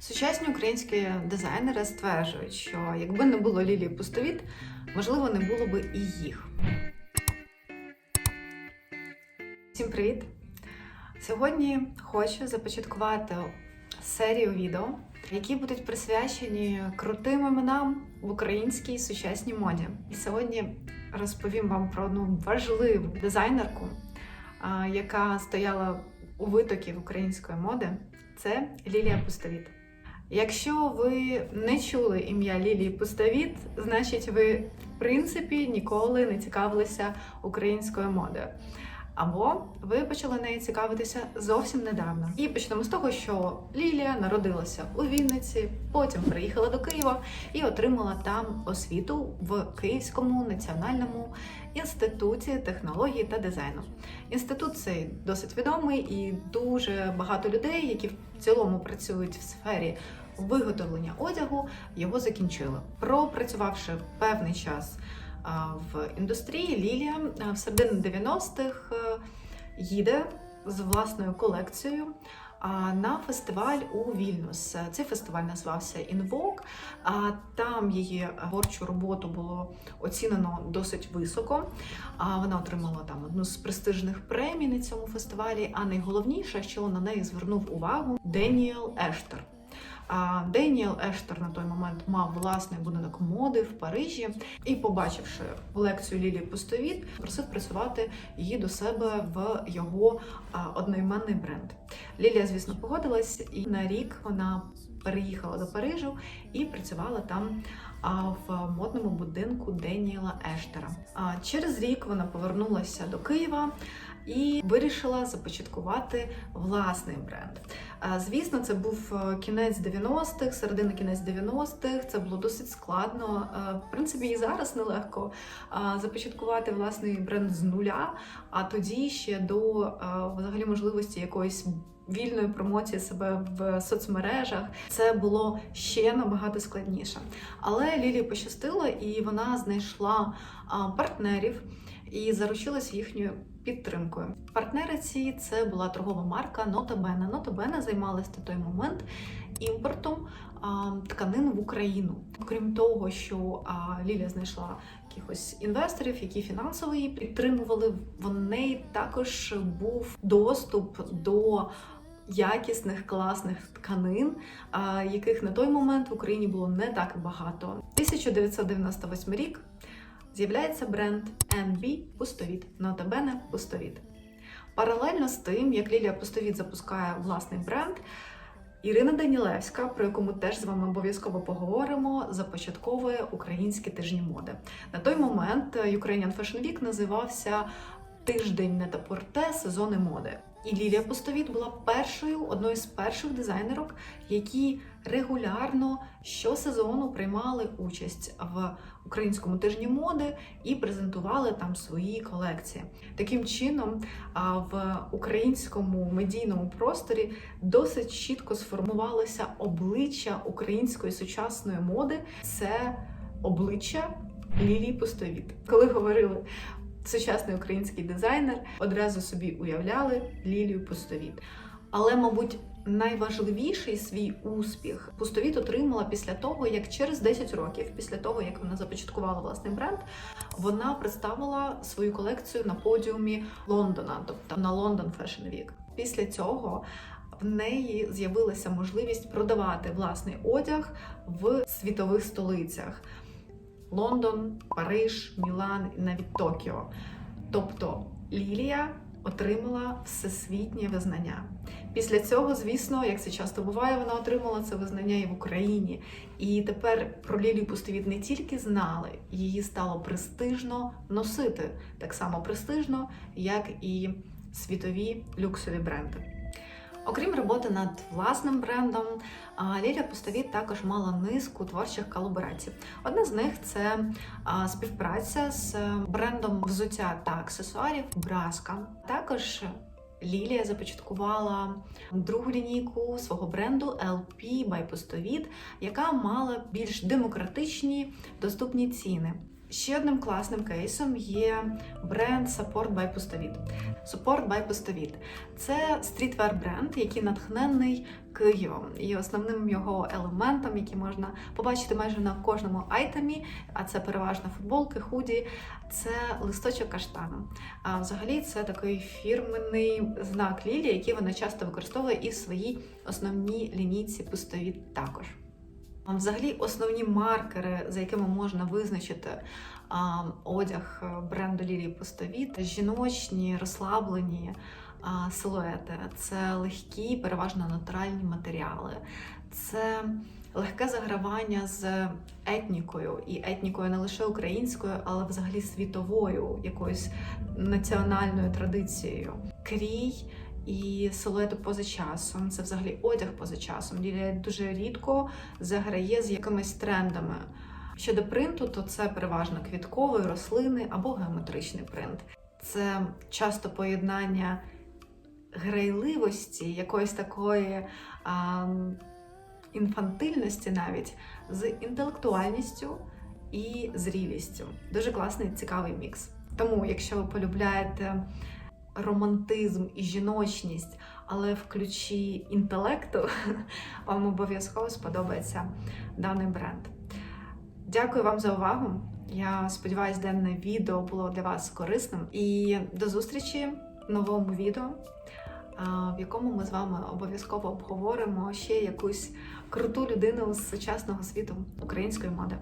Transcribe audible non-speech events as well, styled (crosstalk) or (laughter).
Сучасні українські дизайнери стверджують, що якби не було Лілії Пустовіт, можливо, не було би і їх. Всім привіт! Сьогодні хочу започаткувати серію відео, які будуть присвячені крутим іменам в українській сучасній моді. І сьогодні розповім вам про одну важливу дизайнерку, яка стояла у витоків української моди. Це Лілія Пустовіт. Якщо ви не чули ім'я Лілії Пустовіт, значить ви в принципі ніколи не цікавилися українською модою. Або ви почали нею цікавитися зовсім недавно. І почнемо з того, що Лілія народилася у Вінниці, потім приїхала до Києва і отримала там освіту в Київському національному інституті технології та дизайну. Інститут цей досить відомий і дуже багато людей, які в цілому працюють в сфері виготовлення одягу, його закінчили. Пропрацювавши певний час в індустрії, Лілія в середині 90-х е, їде з власною колекцією на фестиваль у Вільнюс. Цей фестиваль назвався Інвок. А там її творчу роботу було оцінено досить високо. А вона отримала там одну з престижних премій на цьому фестивалі. А найголовніше, що на неї звернув увагу Деніел Ештер. Деніел Ештер на той момент мав власний будинок моди в Парижі і, побачивши колекцію Лілії Пустовіт, просив працювати її до себе в його одноіменний бренд. Лілія, звісно, погодилась, і на рік вона переїхала до Парижу і працювала там в модному будинку Деніела Ештера. А через рік вона повернулася до Києва і вирішила започаткувати власний бренд. Звісно, це був е, кінець 90-х, середина кінець 90-х. Це було досить складно. Е, В принципі, і зараз нелегко започаткувати власний бренд з нуля, а тоді ще до е, взагалі можливості якоїсь. Вільної промоції себе в соцмережах це було ще набагато складніше. Але Лілії пощастило, і вона знайшла партнерів і заручилась їхньою підтримкою. Партнери ці це була торгова марка Notabene. Notabene займалась на той момент імпортом а, тканин в Україну. Крім того, що а, Лілія знайшла якихось інвесторів, які фінансово її підтримували. В неї також був доступ до якісних класних тканин, яких на той момент в Україні було не так багато. 1998 рік з'являється бренд NB Пустовіт, Нотабене Пустовіт. Паралельно з тим, як Лілія Пустовіт запускає власний бренд, Ірина Данілевська, про яку ми теж з вами обов'язково поговоримо, започатковує українські тижні моди. На той момент Ukrainian Fashion Week називався Тиждень нетапорте сезони моди. І Лілія Пустовіт була першою, одною з перших дизайнерок, які регулярно щосезону приймали участь в українському тижні моди і презентували там свої колекції. Таким чином, в українському медійному просторі досить чітко сформувалося обличчя української сучасної моди. Це обличчя Лілії Пустовіт. Коли говорили сучасний український дизайнер, одразу собі уявляли Лілію Пустовіт. Але, мабуть, найважливіший свій успіх Пустовіт отримала після того, як через 10 років, після того як вона започаткувала власний бренд, вона представила свою колекцію на подіумі Лондона, тобто на London Fashion Week. Після цього в неї з'явилася можливість продавати власний одяг в світових столицях. Лондон, Париж, Мілан і навіть Токіо. Тобто Лілія отримала всесвітнє визнання. Після цього, звісно, як це часто буває, вона отримала це визнання і в Україні. І тепер про Лілію Пустовіт не тільки знали, її стало престижно носити так само престижно, як і світові люксові бренди. Окрім роботи над власним брендом, Лілія Пустовіт також мала низку творчих колаборацій. Одна з них це співпраця з е, брендом взуття та аксесуарів Браска. Також Лілія започаткувала другу лінійку свого бренду LP by Пустовіт, яка мала більш демократичні доступні ціни. Ще одним класним кейсом є бренд Support by Пустовіт. Support by Пустовіт це стрітвер бренд, який натхнений Києвом. І основним його елементом, який можна побачити майже на кожному айтемі, а це переважно футболки, худі, це листочок каштану. А взагалі це такий фірменний знак Лілі, який вона часто використовує і в своїй основній лінійці пустовіт також. Взагалі, основні маркери, за якими можна визначити а, одяг бренду Лілії Пустовіт, жіночні, розслаблені а, силуети, це легкі, переважно натуральні матеріали, це легке загравання з етнікою, і етнікою не лише українською, але взагалі світовою, якоюсь національною традицією. Крій і силуети поза часом. Це взагалі одяг поза часом. Лілія дуже рідко заграє з якимись трендами. Щодо принту, то це переважно квітковий, рослини або геометричний принт. Це часто поєднання грайливості, якоїсь такої а, інфантильності навіть з інтелектуальністю і зрілістю. Дуже класний цікавий мікс. Тому, якщо ви полюбляєте романтизм і жіночність, але в ключі інтелекту, (laughs) вам обов'язково сподобається даний бренд. Дякую вам за увагу. Я сподіваюся, денне відео було для вас корисним. І до зустрічі в новому відео, в якому ми з вами обов'язково обговоримо ще якусь круту людину з сучасного світу української моди.